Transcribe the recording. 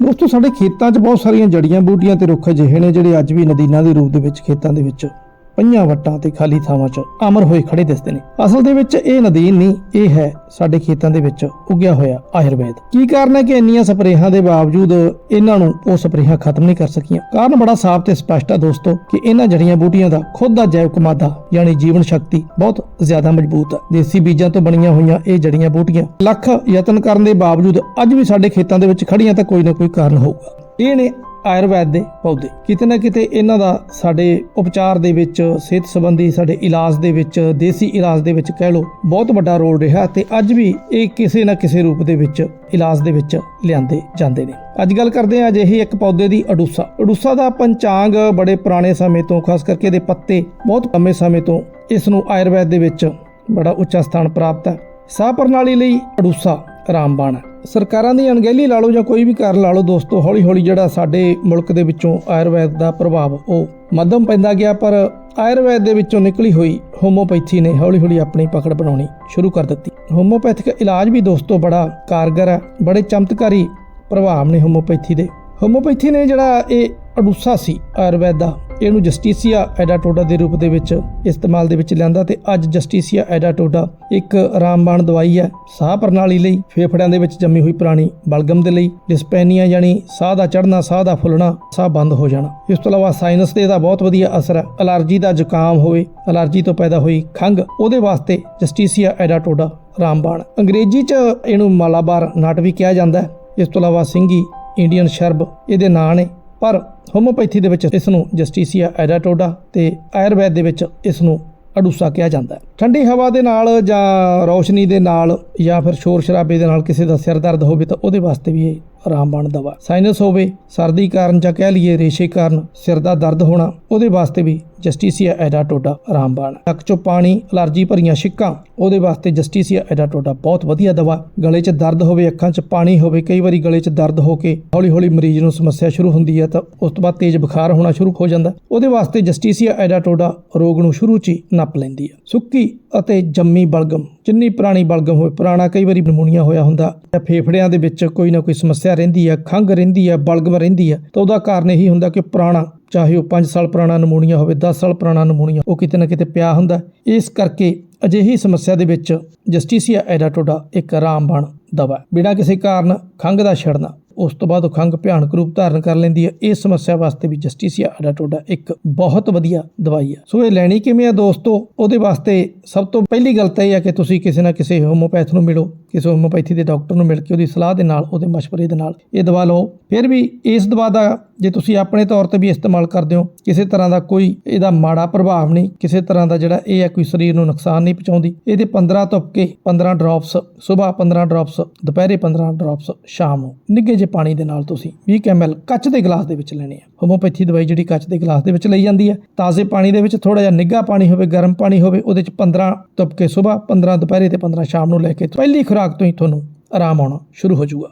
ਦੋਸਤੋ, ਸਾਡੇ ਖੇਤਾਂ 'ਚ ਬਹੁਤ ਸਾਰੀਆਂ ਜੜੀਆਂ ਬੂਟੀਆਂ ਤੇ ਰੁੱਖ ਅਜਿਹੇ ਨੇ ਜਿਹੜੇ ਅੱਜ ਵੀ ਨਦੀਨਾਂ ਦੇ ਰੂਪ ਦੇ ਵਿੱਚ ਖੇਤਾਂ ਦੇ ਵਿੱਚ ਪਈਆਂ ਵੱਟਾਂ ਤੇ ਖਾਲੀ ਥਾਵਾਂ 'ਚ ਅਮਰ ਹੋਏ ਖੜੇ ਦਿਸਦੇ ਨੇ। ਅਸਲ ਦੇ ਵਿੱਚ ਇਹ ਨਦੀਨ ਨਹੀਂ, ਇਹ ਹੈ ਸਾਡੇ ਖੇਤਾਂ ਦੇ ਵਿੱਚ ਉੱਗਿਆ ਹੋਇਆ ਆਯੁਰਵੇਦ। ਕੀ ਕਾਰਨ ਹੈ ਕਿ ਇੰਨੀਆਂ ਸਪਰੇਹਾਂ ਦੇ ਬਾਵਜੂਦ ਇਹਨਾਂ ਨੂੰ ਉਹ ਸਪਰੇਹਾਂ ਖਤਮ ਨਹੀਂ ਕਰ ਸਕੀਆਂ? ਕਾਰਨ ਬੜਾ ਸਾਫ਼ ਤੇ ਸਪਸ਼ਟ ਹੈ ਦੋਸਤੋ ਕਿ ਇਹਨਾਂ ਜੜੀਆਂ ਬੂਟੀਆਂ ਦਾ ਖੁਦ ਦਾ ਜੈਵਿਕ ਮਾਦਾ ਯਾਨੀ ਜੀਵਨ ਸ਼ਕਤੀ ਬਹੁਤ ਜ਼ਿਆਦਾ ਮਜ਼ਬੂਤ ਹੈ ਦੇਸੀ ਬੀਜਾਂ ਤੋਂ ਬਣੀਆਂ ਹੋਈਆਂ ਇਹ ਜੜੀਆਂ ਬੂਟੀਆਂ ਲੱਖ ਯਤਨ ਕਰਨ ਦੇ ਬਾਵਜੂਦ ਅੱਜ ਵੀ ਸਾਡੇ ਖੇਤਾਂ ਦੇ ਵਿੱਚ ਖੜੀਆਂ ਤਾਂ ਕੋਈ ਨਾ ਕੋਈ ਕਾਰਨ ਹੋਊਗਾ। ਇਹ ਨੇ ਆਯੁਰਵੈਦ ਦੇ ਪੌਦੇ। ਕਿਤੇ ਨਾ ਕਿਤੇ ਇਹਨਾਂ ਦਾ ਸਾਡੇ ਉਪਚਾਰ ਦੇ ਵਿੱਚ, ਸਿਹਤ ਸੰਬੰਧੀ ਸਾਡੇ ਇਲਾਜ ਦੇ ਵਿੱਚ, ਦੇਸੀ ਇਲਾਜ ਦੇ ਵਿੱਚ ਕਹਿ ਲਓ, ਬਹੁਤ ਵੱਡਾ ਰੋਲ ਰਿਹਾ ਤੇ ਅੱਜ ਵੀ ਇਹ ਕਿਸੇ ਨਾ ਕਿਸੇ ਰੂਪ ਦੇ ਵਿੱਚ ਇਲਾਜ ਦੇ ਵਿੱਚ ਲਿਆਂਦੇ ਜਾਂਦੇ ਨੇ। ਅੱਜ ਗੱਲ ਕਰਦੇ ਹਾਂ ਅਜਿਹੇ ਇੱਕ ਪੌਦੇ ਦੀ, ਅਡੂਸਾ। ਅਡੂਸਾ ਦਾ ਪੰਚਾਂਗ ਬੜੇ ਪੁਰਾਣੇ ਸਮੇਂ ਤੋਂ, ਖਾਸ ਕਰਕੇ ਇਹਦੇ ਪੱਤੇ ਬਹੁਤ ਲੰਮੇ ਸਮੇਂ ਤੋਂ ਇਸ ਨੂੰ ਆਯੁਰਵੈਦ ਦੇ ਵਿੱਚ ਬੜਾ ਉੱਚਾ ਸਥਾਨ ਪ੍ਰਾਪਤ ਹੈ। ਸਾਹ ਪ੍ਰਣਾਲੀ ਲਈ ਅਡੂਸਾ ਰਾਮਬਾਣ ਹੈ। ਸਰਕਾਰਾਂ ਦੀ ਅਣਗਹਿਲੀ ਲਾ ਲਓ ਜਾਂ ਕੋਈ ਵੀ ਕਾਰਨ ਲਾ ਲਓ ਦੋਸਤੋ ਹੌਲੀ ਹੌਲੀ ਜਿਹੜਾ ਸਾਡੇ ਮੁਲਕ ਦੇ ਵਿੱਚੋਂ ਆਯੁਰਵੈਦ ਦਾ ਪ੍ਰਭਾਵ ਉਹ ਮੱਧਮ ਪੈਂਦਾ ਗਿਆ, ਪਰ ਆਯੁਰਵੈਦ ਦੇ ਵਿੱਚੋਂ ਨਿਕਲੀ ਹੋਈ ਹੋਮੋਪੈਥੀ ਨੇ ਹੌਲੀ ਹੌਲੀ ਆਪਣੀ ਪਕੜ ਬਣਾਉਣੀ ਸ਼ੁਰੂ ਕਰ ਦਿੱਤੀ। ਹੋਮੋਪੈਥਿਕ ਇਲਾਜ ਵੀ ਦੋਸਤੋ ਬੜਾ ਕਾਰਗਰ ਹੈ, ਬੜੇ ਚਮਤਕਾਰੀ ਪ੍ਰਭਾਵ ਨੇ ਹੋਮੋਪੈਥੀ ਦੇ। ਹੋਮੋਪੈਥੀ ਨੇ ਜਿਹੜਾ ਇਹ ਅਡੂਸਾ ਸੀ, ਆਯੁਰਵੈਦ ਦਾ, ਇਹਨੂੰ ਜਸਟੀਸੀਆ ਐਡਾਟੋਡਾ ਦੇ ਰੂਪ ਦੇ ਵਿੱਚ ਇਸਤੇਮਾਲ ਦੇ ਵਿੱਚ ਲਿਆਂਦਾ ਤੇ ਅੱਜ ਜਸਟੀਸੀਆ ਐਡਾਟੋਡਾ ਇੱਕ ਰਾਮਬਾਣ ਦਵਾਈ ਹੈ, ਸਾਹ ਪ੍ਰਣਾਲੀ ਲਈ, ਫੇਫੜਿਆਂ ਦੇ ਵਿੱਚ ਜੰਮੀ ਹੋਈ ਪੁਰਾਣੀ ਬਲਗਮ ਦੇ ਲਈ, ਡਿਸਪੈਨੀਆ ਯਾਨੀ ਸਾਹ ਦਾ ਚੜ੍ਹਨਾ, ਸਾਹ ਦਾ ਫੁੱਲਣਾ, ਸਾਹ ਬੰਦ ਹੋ ਜਾਣਾ। ਇਸ ਤੋਂ ਇਲਾਵਾ ਸਾਈਨਸ ਤੇ ਇਹਦਾ ਬਹੁਤ ਵਧੀਆ ਅਸਰ ਹੈ, ਅਲਰਜੀ ਦਾ ਜ਼ੁਕਾਮ ਹੋਵੇ, ਅਲਰਜੀ ਤੋਂ ਪੈਦਾ ਹੋਈ ਖੰਘ, ਉਹਦੇ ਵਾਸਤੇ ਜਸਟੀਸੀਆ ਐਡਾਟੋਡਾ ਰਾਮਬਾਣ। ਅੰਗਰੇਜ਼ੀ 'ਚ ਇਹਨੂੰ ਮਾਲਾਬਾਰ ਨਟ ਵੀ ਕਿਹਾ ਜਾਂਦਾ ਹੈ। ਇਸ ਤੋਂ ਇਲਾਵਾ ਸਿੰਘੀ ਇੰਡੀਅਨ ਸ਼ਰਬ ਇਹਦੇ ਨਾਂ ਨੇ, ਪਰ ਹੋਮੋਪੈਥੀ ਦੇ ਵਿੱਚ ਇਸ ਨੂੰ ਜਸਟੀਸੀਆ ਐਡਾਟੋਡਾ ਤੇ ਆਯੁਰਵੈਦ ਦੇ ਵਿੱਚ ਇਸ ਨੂੰ ਅਡੂਸਾ ਕਿਹਾ ਜਾਂਦਾ ਹੈ। ਠੰਡੀ ਹਵਾ ਦੇ ਨਾਲ ਜਾਂ ਰੌਸ਼ਨੀ ਦੇ ਨਾਲ ਜਾਂ ਫਿਰ ਸ਼ੋਰ ਸ਼ਰਾਬੇ ਦੇ ਨਾਲ ਕਿਸੇ ਦਾ ਸਿਰ ਦਰਦ ਹੋਵੇ ਤਾਂ ਉਹਦੇ ਵਾਸਤੇ ਵੀ ਇਹ ਆਰਾਮਬਾਣ ਦਵਾ। ਸਾਈਨਸ ਹੋਵੇ, ਸਰਦੀ ਕਾਰਨ ਜਾਂ ਕਹਿ ਲਈਏ ਰੇਸ਼ੇ ਕਾਰਨ ਸਿਰ ਦਾ ਦਰਦ ਹੋਣਾ, ਉਹਦੇ ਵਾਸਤੇ ਵੀ ਜਸਟੀਸੀਆ ਐਡਾਟੋਡਾ ਆਰਾਮਬਾਣ ਨੱਕ ਚੋਂ ਪਾਣੀ, ਅਲਰਜੀ ਭਰੀਆਂ ਛਿੱਕਾਂ, ਉਹਦੇ ਵਾਸਤੇ ਜਸਟੀਸੀਆ ਐਡਾਟੋਡਾ ਬਹੁਤ ਵਧੀਆ ਦਵਾ। ਗਲੇ 'ਚ ਦਰਦ ਹੋਵੇ, ਅੱਖਾਂ 'ਚ ਪਾਣੀ ਹੋਵੇ, ਕਈ ਵਾਰੀ ਗਲੇ 'ਚ ਦਰਦ ਹੋ ਕੇ ਹੌਲੀ-ਹੌਲੀ ਮਰੀਜ਼ ਨੂੰ ਸਮੱਸਿਆ ਸ਼ੁਰੂ ਹੁੰਦੀ ਹੈ ਤਾਂ ਉਸ ਤੋਂ ਬਾਅਦ ਤੇਜ਼ ਬੁਖਾਰ ਹੋਣਾ ਸ਼ੁਰੂ ਹੋ ਜਾਂਦਾ। ਉਹਦੇ ਵਾਸਤੇ ਜਸਟੀਸੀਆ ਐਡਾਟੋਡਾ ਰੋਗ ਨੂੰ ਸ਼ੁਰੂ 'ਚ ਹੀ ਨੱਪ ਲੈਂਦੀ ਹੈ। ਸੁੱਕੀ ਅਤੇ ਜੰਮੀ ਬਲਗਮ ਜਿੰਨੀ ਪੁਰਾਣੀ ਬਲਗਮ ਹੋਵੇ, ਪੁਰਾਣਾ ਕਈ ਵਾਰੀ ਨਮੂਨੀਆ ਹੋਇਆ ਹੁੰਦਾ। ਜਾਂ ਫੇਫੜਿਆਂ ਦੇ ਵਿੱਚ ਕੋਈ ਨਾ ਕੋਈ ਸਮੱਸਿਆ ਰਹਿੰਦੀ ਹੈ ਖੰਘ ਰਹਿੰਦੀ ਹੈ ਬਲਗਮ ਰਹਿੰਦੀ ਹੈ ਤਾਂ ਉਹਦਾ ਕਾਰਨ ਇਹੀ ਹੁੰਦਾ ਕਿ ਪੁਰਾਣਾ, ਚਾਹੇ ਉਹ 5 ਸਾਲ ਪੁਰਾਣਾ ਨਮੂਨੀਆ ਹੋਵੇ 10 ਸਾਲ ਪੁਰਾਣਾ ਨਮੂਨੀਆ, ਉਹ ਕਿਤੇ ਨਾ ਕਿਤੇ ਪਿਆ ਹੁੰਦਾ। ਇਸ ਕਰਕੇ ਅਜਿਹੀ ਸਮੱਸਿਆ ਦੇ ਵਿੱਚ ਜਸਟੀਸੀਆ ਐਡਾਟੋਡਾ ਇੱਕ ਰਾਮਬਾਣ ਦਵਾ ਬਿਨਾਂ ਕਿਸੇ ਕਾਰਨ ਖੰਘ ਦਾ ਛੜਨਾ ਉਸ ਤੋਂ ਬਾਅਦ ਉਹ ਖੰਘ ਭਿਆਨਕ ਰੂਪ ਧਾਰਨ ਕਰ ਲੈਂਦੀ ਹੈ। ਇਸ ਸਮੱਸਿਆ ਵਾਸਤੇ ਵੀ ਜਸਟੀਸੀਆ ਐਡਾਟੋਡਾ ਇੱਕ ਬਹੁਤ ਵਧੀਆ ਦਵਾਈ ਹੈ। ਸੋ ਇਹ ਲੈਣੀ ਕਿਵੇਂ ਆ ਦੋਸਤੋ? ਉਹਦੇ ਵਾਸਤੇ ਸਭ ਤੋਂ ਪਹਿਲੀ ਗੱਲ ਤਾਂ ਇਹ ਹੈ ਕਿ ਤੁਸੀਂ ਕਿਸੇ ਨਾ ਕਿਸੇ ਹੋਮੋਪੈਥ ਨੂੰ ਮਿਲੋ। ਕਿਸੇ ਹੋਮੋਪੈਥੀ ਦੇ ਡਾਕਟਰ ਨੂੰ ਮਿਲ ਕੇ ਉਹਦੀ ਸਲਾਹ ਦੇ ਨਾਲ, ਉਹਦੇ ਮਸ਼ਵਰੇ ਦੇ ਨਾਲ ਇਹ ਦਵਾ ਲਓ। ਫਿਰ ਵੀ ਇਸ ਦਵਾ ਦਾ ਜੇ ਤੁਸੀਂ ਆਪਣੇ ਤੌਰ ਤੇ ਵੀ ਇਸਤੇਮਾਲ ਕਰਦੇ ਹੋ, ਕਿਸੇ ਤਰ੍ਹਾਂ ਦਾ ਕੋਈ ਇਹਦਾ ਮਾੜਾ ਪ੍ਰਭਾਵ ਨਹੀਂ, ਕਿਸੇ ਤਰ੍ਹਾਂ ਦਾ ਜਿਹੜਾ ਇਹ ਹੈ ਕੋਈ ਸਰੀਰ ਨੂੰ ਨੁਕਸਾਨ ਨਹੀਂ ਪਹੁੰਚਾਉਂਦੀ। ਇਹਦੇ 15 ਤੁਪਕੇ 15 ਡ੍ਰੌਪਸ ਸਵੇਰ 15 ਡ੍ਰੌਪਸ ਦੁਪਹਿਰੇ 15 ਡ੍ਰੌਪਸ ਸ਼ਾਮ ਨੂੰ। ਨਿੱਘੇ ਜਿਹੇ ਪਾਣੀ ਦੇ ਨਾਲ ਤੁਸੀਂ 20 ml ਕੱਚ ਦੇ ਗਲਾਸ ਦੇ ਵਿੱਚ ਲੈਣੇ ਆ। ਹੋਮੋਪੈਥੀ ਦਵਾਈ ਜਿਹੜੀ ਕੱਚ ਦੇ ਗਲਾਸ ਦੇ ਵਿੱਚ ਲਈ ਜਾਂਦੀ ਹੈ। ਤਾਜ਼ੇ ਪਾਣੀ ਦੇ ਵਿੱਚ ਥੋੜਾ ਜਿਹਾ ਨਿੱਘਾ ਪਾਣੀ ਹੋਵੇ, ਗਰਮ ਪਾਣੀ ਹੋਵੇ, ਉਹਦੇ ਚ 15 ਤੁਪਕੇ ਸਵੇਰ 15 ਦੁਪਹਿਰੇ ਤੇ 15 ਸ਼ਾਮ ਨੂੰ ਲੈ ਕੇ ਪਹਿਲੀ ਖੁਰਾਕ ਤੋਂ ਹੀ ਤੁਹਾਨੂੰ ਆਰਾਮ ਆਉਣਾ ਸ਼ੁਰੂ ਹੋ ਜਾਊਗਾ।